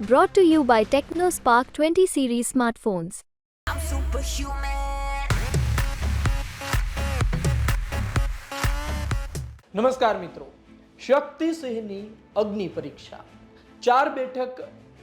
Brought to you by TechnoSpark 20 series smartphones. I'm superhuman. નમસ્કાર મિત્રો શક્તિસિંહની અગ્નિ પરીક્ષા ચાર બેઠક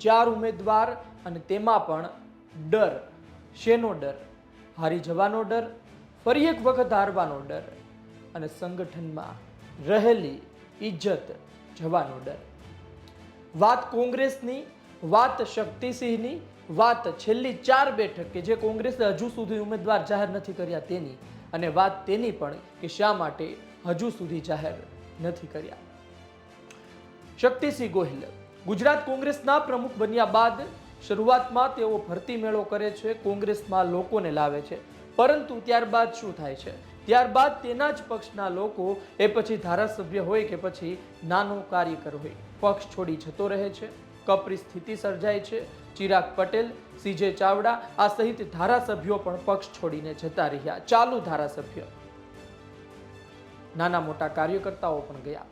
ચાર ઉમેદવાર અને તેમાં પણ ડર શેનો ડર હારી જવાનો ડર ફરી એક વખત હારવાનો ડર અને સંગઠનમાં રહેલી ઇજ્જત જવાનો ડર વાત કોંગ્રેસની વાત શક્તિસિંહની વાત છેલ્લી ચાર બેઠક કે જે કોંગ્રેસે હજુ સુધી ઉમેદવાર જાહેર નથી કર્યા તેની અને વાત તેની પણ કે શા માટે હજુ સુધી જાહેર નથી કર્યા. શક્તિસિંહ ગોહિલ, ગુજરાત કોંગ્રેસના પ્રમુખ બન્યા બાદ શરૂઆતમાં તેઓ ભરતી મેળો કરે છે, કોંગ્રેસમાં લોકોને લાવે છે. પરંતુ ત્યારબાદ શું થાય છે? ત્યારબાદ તેના જ પક્ષના લોકો એ પછી ધારાસભ્ય હોય કે પછી નાનો કાર્યકર હોય, પક્ષ છોડી જતો રહે છે. કપરી સ્થિતિ સર્જાય છે. ચિરાગ પટેલ, સીજે ચાવડા આ સહિત ધારાસભ્યો પણ પક્ષ છોડીને જતા રહ્યા. ચાલુ ધારાસભ્ય. નાના મોટા કાર્યકર્તાઓ પણ ગયા.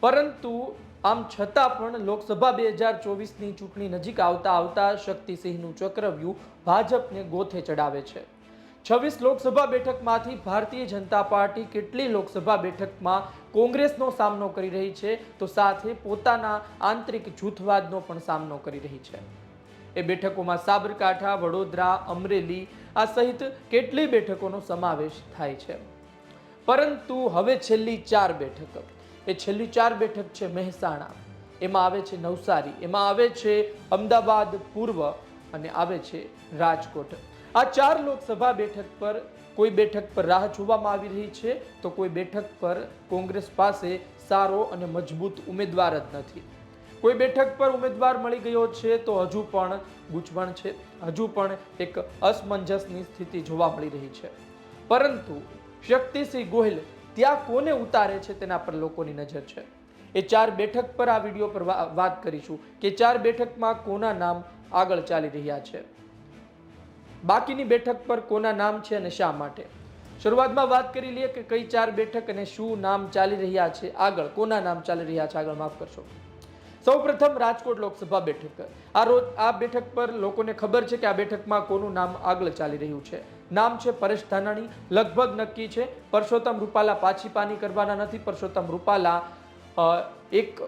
પરંતુ આમ છતાં પણ લોકસભા બે હજાર ચોવીસની ચૂંટણી નજીક આવતા આવતા શક્તિસિંહનું ચક્રવ્યૂહ ભાજપને ગોથે ચડાવે છે. છવ્વીસ લોકસભા બેઠકમાંથી ભારતીય જનતા પાર્ટી કેટલી લોકસભા બેઠકમાં કોંગ્રેસનો સામનો કરી રહી છે, તો સાથે પોતાના આંતરિક જૂથવાદનો પણ સામનો કરી રહી છે. એ બેઠકોમાં સાબરકાંઠા, વડોદરા, અમરેલી, આ સહિત કેટલી બેઠકોનો સમાવેશ થાય છે. પરંતુ હવે છેલ્લી ચાર બેઠક, એ છેલ્લી ચાર બેઠક છે મહેસાણા, એમાં આવે છે નવસારી, એમાં આવે છે અમદાવાદ, પૂર્વ, અને આવે છે રાજકોટ. આ ચાર લોકસભા બેઠક પર કોઈ બેઠક પર રાહ જોવામાં આવી રહી છે તો કોઈ બેઠક પર કોંગ્રેસ પાસે સારો અને મજબૂત ઉમેદવાર જ નથી. કોઈ બેઠક પર ઉમેદવાર મળી ગયો છે તો હજુ પણ ગૂંચવણ છે. હજુ પણ એક અસમંજસની સ્થિતિ જોવા મળી રહી છે. પરંતુ શક્તિસિંહ ગોહિલ ત્યાં કોને ઉતારે છે તેના પર લોકોની નજર છે. એ ચાર બેઠક પર આ વીડિયો પર વાત કરીશું કે ચાર બેઠકમાં કોના નામ આગળ ચાલી રહ્યા છે. બાકીની બેઠક પર કોના નામ છે અને શા માટે? શરૂઆતમાં વાત કરી લઈએ કે કઈ ચાર બેઠક અને શું નામ ચાલી રહ્યા છે આગળ? કોના નામ ચાલી રહ્યા છે આગળ? માફ કરશો. સૌપ્રથમ રાજકોટ લોકસભા બેઠક. આ રોજ આ બેઠક પર લોકોને ખબર છે કે આ બેઠકમાં કોનું નામ આગળ ચાલી રહ્યું છે? નામ છે પરેશ ધાનાણી, લગભગ નક્કી છે. પરસોત્તમ રૂપાલા પાછી પાની કરવાના નથી. પરસોત્તમ રૂપાલા એક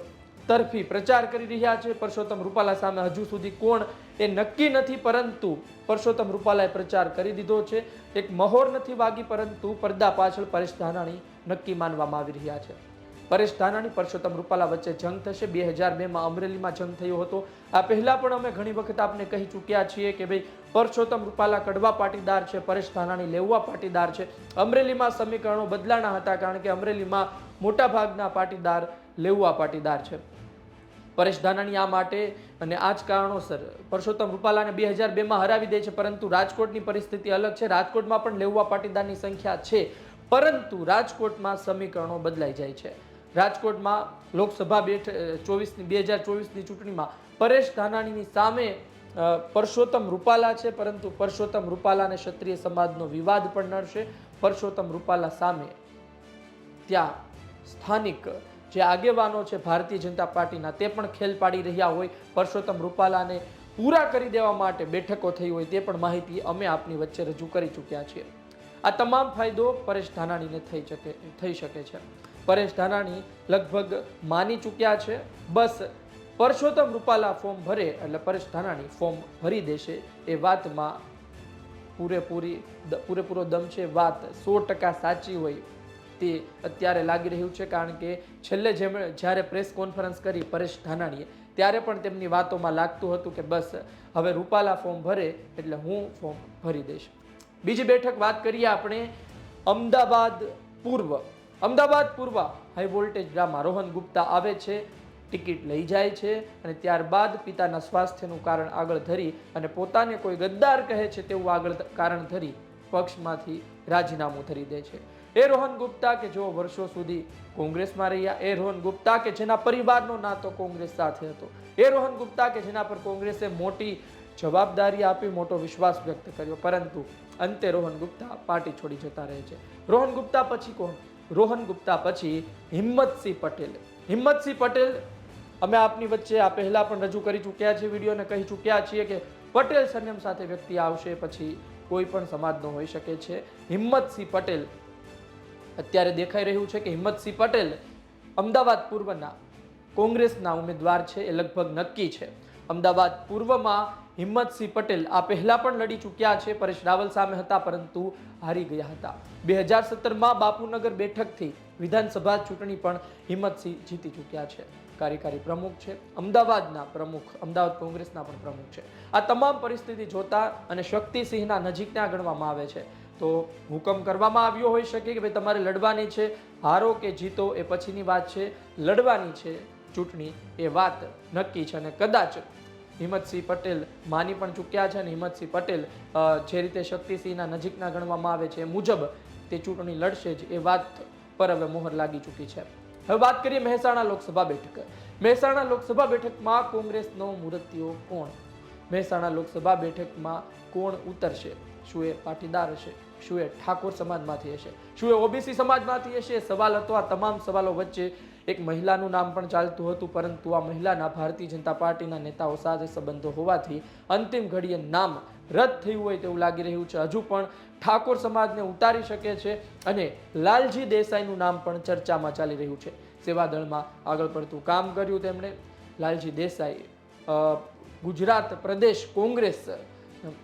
તરફી પ્રચાર કરી રહ્યા છે. પરસોત્તમ રૂપાલા સામે હજુ સુધી કોણ એ નક્કી નથી, પરંતુ પરસોત્તમ રૂપાલાએ પ્રચાર કરી દીધો છે. એક મહોર નથી વાગી, પરંતુ પડદા પાછળ પરેશ ધાનાણી નક્કી માનવામાં આવી રહ્યા છે. પરેશ ધાનાણી પરસોત્તમ રૂપાલા વચ્ચે જંગ થશે. બે હજાર બેમાં અમરેલીમાં જંગ થયો હતો. આ પહેલાં પણ અમે ઘણી વખત આપને કહી ચૂક્યા છીએ કે ભાઈ, પરસોત્તમ રૂપાલા કડવા પાટીદાર છે, પરેશ ધાનાણી લેવા પાટીદાર છે. અમરેલીમાં સમીકરણો બદલાણા હતા, કારણ કે અમરેલીમાં મોટાભાગના પાટીદાર લેવા પાટીદાર છે. પરેશ ધાનાણી આ માટે અને આ જ કારણોસર પરસોત્તમ રૂપાલાને બે હજાર બેમાં હરાવી દે છે, પરંતુ રાજકોટની પરિસ્થિતિ અલગ છે. રાજકોટમાં પણ લેવા પાટીદારની સંખ્યા છે, પરંતુ રાજકોટમાં સમીકરણો બદલાઈ જાય છે. રાજકોટમાં લોકસભા બેઠ ચોવીસની, બે હજાર ચોવીસની ચૂંટણીમાં પરેશ ધાનાણીની સામે પરસોત્તમ રૂપાલા છે, પરંતુ પરસોત્તમ રૂપાલાને ક્ષત્રિય સમાજનો વિવાદ પણ નડશે. પરસોત્તમ રૂપાલા સામે ત્યાં સ્થાનિક જે આગેવાનો છે ભારતીય જનતા પાર્ટીના તે પણ ખેલ પાડી રહ્યા હોય. પરસોત્તમ રૂપાલાને પૂરા કરી દેવા માટે બેઠકો થઈ હોય તે પણ માહિતી અમે આપની વચ્ચે રજૂ કરી ચૂક્યા છીએ. આ તમામ ફાયદો પરેશ ધાનાણીને થઈ શકે થઈ શકે છે. પરેશ ધાનાણી લગભગ માની ચૂક્યા છે. બસ પરસોત્તમ રૂપાલા ફોર્મ ભરે એટલે પરેશ ધાનાણી ફોર્મ ભરી દેશે એ વાતમાં પૂરેપૂરી પૂરેપૂરો દમ છે. વાત સો ટકા સાચી હોય તે અત્યારે લાગી રહ્યું છે, કારણ કે છેલ્લે જેમણે જ્યારે પ્રેસ કોન્ફરન્સ કરી પરેશ ધાનાણીએ, ત્યારે પણ તેમની વાતોમાં લાગતું હતું કે બસ હવે રૂપાલા ફોર્મ ભરે એટલે હું ફોર્મ ભરી દઈશ. બીજી બેઠક વાત કરીએ આપણે અમદાવાદ પૂર્વ. અમદાવાદ પૂર્વ high voltage drama. Rohan Gupta આવે છે, ટિકિટ લઈ જાય છે અને ત્યારબાદ પિતાના સ્વાસ્થ્યનું કારણ આગળ ધરી અને પોતાને કોઈ ગદ્દાર કહે છે તેવું આગળ કારણ ધરી પક્ષમાંથી રાજીનામું ધરી દે છે. એ રોહન ગુપ્તા કે જેઓ વર્ષો સુધી કોંગ્રેસમાં રહ્યા, એ રોહન ગુપ્તા કે જેના પરિવારનો નાતો કોંગ્રેસ સાથે હતો. એ રોહન ગુપ્તા કે જેના પર કોંગ્રેસે મોટી જવાબદારી આપી, મોટો વિશ્વાસ વ્યક્ત કર્યો. પરંતુ અંતે રોહન ગુપ્તા પાર્ટી છોડી જતા રહે છે. રોહન ગુપ્તા પછી કોણ? રોહન ગુપ્તા પછી હિંમતસિંહ પટેલ. હિંમતસિંહ પટેલ, અમે આપની વચ્ચે આ પહેલાં પણ રજૂ કરી ચૂક્યા છે વીડિયો અને કહી ચૂક્યા છીએ કે પટેલ સરનેમ સાથે વ્યક્તિ આવશે પછી કોઈ પણ સમાજનો હોઈ શકે છે. હિંમતસિંહ પટેલ અત્યારે દેખાઈ રહ્યું છે કે હિંમતસિંહ પટેલ અમદાવાદ પૂર્વના કોંગ્રેસના ઉમેદવાર છે, એ લગભગ નક્કી છે. અમદાવાદ પૂર્વમાં હિંમતસિંહ પટેલ આ પહેલાં પણ લડી ચૂક્યા છે, પરેશ રાવલ સામે હતા, પરંતુ હારી ગયા હતા. બે હજાર સત્તરમાં બાપુનગર બેઠકથી વિધાનસભા ચૂંટણી પણ હિંમતસિંહ જીતી ચૂક્યા છે. કાર્યકારી પ્રમુખ છે. અમદાવાદના પ્રમુખ, અમદાવાદ કોંગ્રેસના પણ પ્રમુખ છે. આ તમામ પરિસ્થિતિ જોતા અને શક્તિસિંહના નજીકના ગણવામાં આવે છે. તો હુકમ કરવામાં આવ્યો હોઈ શકે કે ભાઈ તમારે લડવાની છે. હારો કે જીતો એ પછીની વાત છે. લડવાની છે ચૂંટણી એ વાત નક્કી છે અને કદાચ હિંમતસિંહ પટેલ માની પણ ચૂક્યા છે અને હિંમતસિંહ પટેલ જે રીતે શક્તિસિંહના નજીકના ગણવામાં આવે છે એ મુજબ તે ચૂંટણી લડશે જ એ વાત પર હવે મોહર લાગી ચૂકી છે. હવે વાત કરીએ મહેસાણા લોકસભા બેઠક. મહેસાણા લોકસભા બેઠકમાં કોંગ્રેસનો મૂર્તિઓ કોણ? મહેસાણા લોકસભા બેઠકમાં કોણ ઉતરશે? શું એ પાટીદાર હશે? શું એ ઠાકોર સમાજમાંથી હશે? શું એ ઓબીસી સમાજમાંથી હશે? સવાલ હતો આ તમામ સવાલો વચ્ચે એક મહિલાનું નામ પણ ચાલતું હતું, પરંતુ આ મહિલાના ભારતીય જનતા પાર્ટીના નેતાઓ સાથે સંબંધો હોવાથી અંતિમ ઘડીએ નામ રદ થયું હોય તેવું લાગી રહ્યું છે. હજુ પણ ઠાકોર સમાજને ઉતારી શકે છે અને લાલજી દેસાઈનું નામ પણ ચર્ચામાં ચાલી રહ્યું છે. સેવાદળમાં આગળ પડતું કામ કર્યું તેમણે. લાલજી દેસાઈ ગુજરાત પ્રદેશ કોંગ્રેસ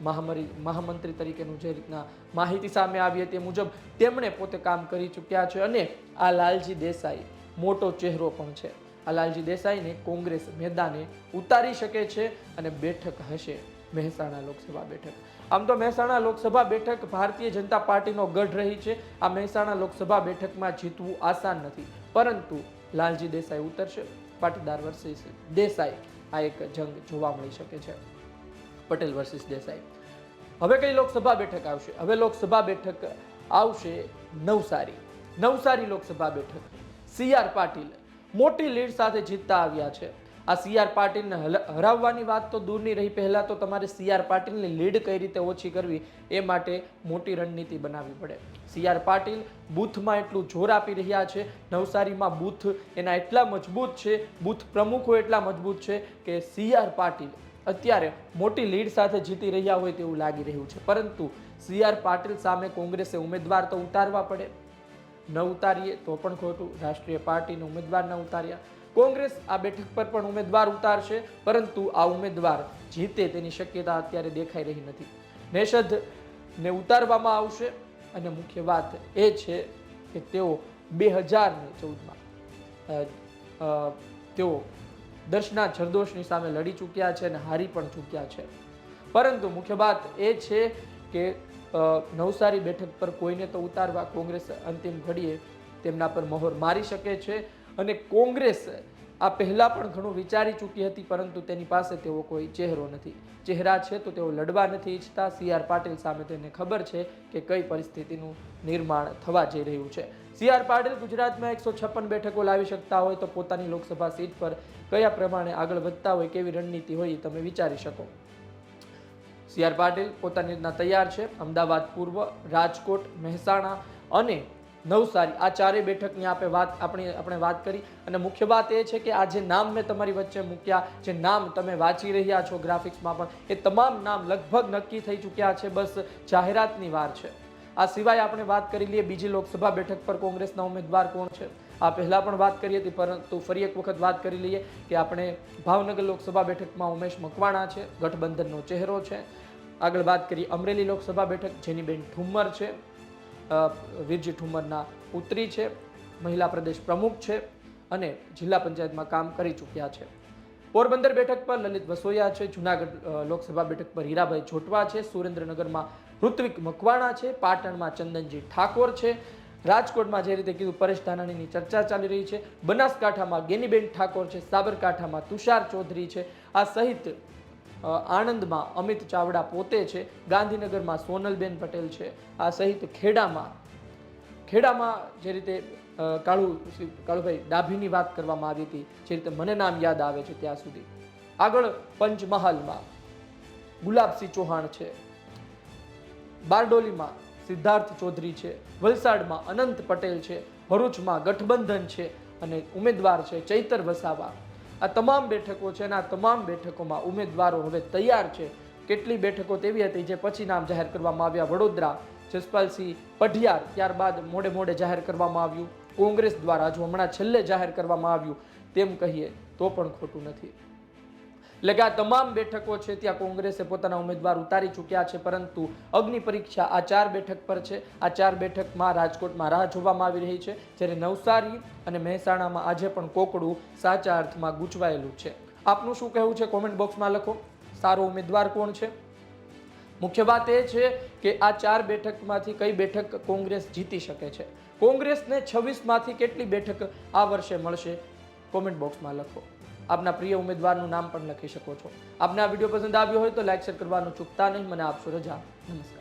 મહામરી મહામંત્રી તરીકેનું જે રીતના માહિતી સામે આવી હતી મુજબ તેમણે પોતે કામ કરી ચૂક્યા છે અને આ લાલજી દેસાઈ મોટો ચહેરો પણ છે. આ લાલજી દેસાઈને કોંગ્રેસ મેદાને ઉતારી શકે છે અને બેઠક હશે મહેસાણા લોકસભા બેઠક. આમ તો મહેસાણા લોકસભા બેઠક ભારતીય જનતા પાર્ટીનો ગઢ રહી છે. આ મહેસાણા લોકસભા બેઠકમાં જીતવું આસાન નથી. પરંતુ લાલજી દેસાઈ ઉતરશે. પાટીદાર વર્ષે દેસાઈ આ એક જંગ જોવા મળી શકે છે. પટેલ વર્સિસ દેસાઈ. હવે કઈ લોકસભા બેઠક આવશે? હવે લોકસભા બેઠક આવશે નવસારી. નવસારી લોકસભા બેઠક. સી આર પાટીલ મોટી લીડ સાથે જીતતા આવ્યા છે. આ સી આર પાટીલને હરાવવાની વાત તો દૂરની રહી. પહેલાં તો તમારે સી આર પાટીલની લીડ કઈ રીતે ઓછી કરવી એ માટે મોટી રણનીતિ બનાવવી પડે. સી આર પાટીલ બૂથમાં એટલું જોર આપી રહ્યા છે. નવસારીમાં બૂથ એના એટલા મજબૂત છે, બૂથ પ્રમુખો એટલા મજબૂત છે કે સી આર પાટીલ અત્યારે મોટી લીડ સાથે જીતી રહ્યા હોય તેવું લાગી રહ્યું છે. પરંતુ સી આર પાટીલ સામે કોંગ્રેસે ઉમેદવાર તો ઉતારવા પડે. ન ઉતારીએ તો પણ ખોટું. રાષ્ટ્રીય પાર્ટીને ઉમેદવાર ન ઉતાર્યા. કોંગ્રેસ આ બેઠક પર પણ ઉમેદવાર ઉતારશે, પરંતુ આ ઉમેદવાર જીતે તેની શક્યતા અત્યારે દેખાઈ રહી નથી. નેષદ ને ઉતારવામાં આવશે અને મુખ્ય વાત એ છે કે તેઓ બે હજાર ચૌદમાં તેઓ દર્શના જરદોશની સામે લડી ચૂક્યા છે અને હારી પણ ચૂક્યા છે. પરંતુ મુખ્ય વાત એ છે કે નવસારી બેઠક પર કોઈને તો ઉતારવા કોંગ્રેસ અંતિમ ઘડીએ તેમના પર મહોર મારી શકે છે અને કોંગ્રેસ આ પહેલાં પણ ઘણું વિચારી ચૂકી હતી, પરંતુ તેની પાસે તેવો કોઈ ચહેરો નથી. ચહેરા છે તો તેઓ લડવા નથી ઈચ્છતા. સી આર પાટીલ સામે તેને ખબર છે કે કઈ પરિસ્થિતિનું નિર્માણ થવા જઈ રહ્યું છે. સી આર પાટીલ ગુજરાતમાં એકસો છપ્પન બેઠકો લાવી શકતા હોય તો પોતાની લોકસભા સીટ પર કયા પ્રમાણે આગળ વધતા હોય, કેવી રણનીતિ હોય એ તમે વિચારી શકો. સી આર પાટીલ પોતાની રીતના તૈયાર છે. અમદાવાદ પૂર્વ, રાજકોટ, મહેસાણા અને નવસારી. આ ચારેય બેઠકની આપણે વાત આપણી, આપણે વાત કરી અને મુખ્ય વાત એ છે કે આ જે નામ મેં તમારી વચ્ચે મૂક્યા, જે નામ તમે વાંચી રહ્યા છો ગ્રાફિક્સમાં પણ, એ તમામ નામ લગભગ નક્કી થઈ ચૂક્યા છે. બસ જાહેરાતની વાર છે. આ સિવાય આપણે વાત કરી લઈએ બીજી લોકસભા બેઠક પર કોંગ્રેસના ઉમેદવાર કોણ છે? આ પહેલાં પણ વાત કરી હતી, પરંતુ ફરી એક વખત વાત કરી લઈએ કે આપણે ભાવનગર લોકસભા બેઠકમાં ઉમેશ મકવાણા છે, ગઠબંધનનો ચહેરો છે. આગળ વાત કરીએ અમરેલી લોકસભા બેઠક, જેની બેન ઠુમ્મર છે. વીરજી ઠુમ્મરના પુત્રી છે, મહિલા પ્રદેશ પ્રમુખ છે અને જિલ્લા પંચાયતમાં કામ કરી ચૂક્યા છે. પોરબંદર બેઠક પર લલિત વસોયા છે, જુનાગઢ લોકસભા બેઠક પર હીરાભાઈ જોટવા છે, સુરેન્દ્રનગરમાં ઋત્વિક મકવાણા છે, પાટણમાં ચંદનજી ઠાકોર છે. રાજકોટમાં જે રીતે કીધું પરેશ ધાનાણીની ચર્ચા ચાલી રહી છે. બનાસકાંઠામાં ગેનીબેન ઠાકોર છે, સાબરકાંઠામાં તુષાર ચૌધરી છે. આ સહિત આણંદમાં અમિત ચાવડા પોતે છે. ગાંધીનગરમાં સોનલબેન પટેલ છે. આ સહિત ખેડામાં ખેડામાં જે રીતે કાળુ, કાળુભાઈ ડાભીની વાત કરવામાં આવી હતી, જે રીતે મને નામ યાદ આવે છે ત્યાં સુધી. આગળ પંચમહાલમાં ગુલાબસિંહ ચૌહાણ છે. બારડોલીમાં સિદ્ધાર્થ ચૌધરી છે, વલસાડમાં અનંત પટેલ છે, ભરૂચમાં ગઠબંધન છે અને ઉમેદવાર છે ચૈતર વસાવા. આ તમામ બેઠકો છે અને આ તમામ બેઠકોમાં ઉમેદવારો હવે તૈયાર છે. કેટલી બેઠકો તેવી હતી જે પછી નામ જાહેર કરવામાં આવ્યા. વડોદરા, જસપાલસિંહ પઢિયાર ત્યારબાદ મોડે મોડે જાહેર કરવામાં આવ્યું. કોંગ્રેસ દ્વારા જો હમણાં છેલ્લે જાહેર કરવામાં આવ્યું, તેમ કહીએ તો પણ ખોટું નથી. એટલે કે આ તમામ બેઠકો છે ત્યાં કોંગ્રેસે પોતાના ઉમેદવાર ઉતારી ચૂક્યા છે, પરંતુ અગ્નિ પરીક્ષા આ ચાર બેઠક પર છે. આ ચાર બેઠકમાં રાજકોટમાં રાહ જોવામાં આવી રહી છે, જ્યારે નવસારી અને મહેસાણામાં આજે પણ કોકડું સાચા અર્થમાં ગૂંચવાયેલું છે. આપનું શું કહેવું છે? કોમેન્ટ બોક્સમાં લખો. સારો ઉમેદવાર કોણ છે? મુખ્ય વાત એ છે કે આ ચાર બેઠકમાંથી કઈ બેઠક કોંગ્રેસ જીતી શકે છે? કોંગ્રેસને છવ્વીસમાંથી કેટલી બેઠક આ વર્ષે મળશે? કોમેન્ટ બોક્સમાં લખો. આપના પ્રિય ઉમેદવારનું નામ પણ લખી શકો છો. આપને આ વીડિયો પસંદ આવ્યો હોય તો લાઈક શેર કરવાનું ચૂકતા નહીં. મને આપશો રજા. નમસ્કાર.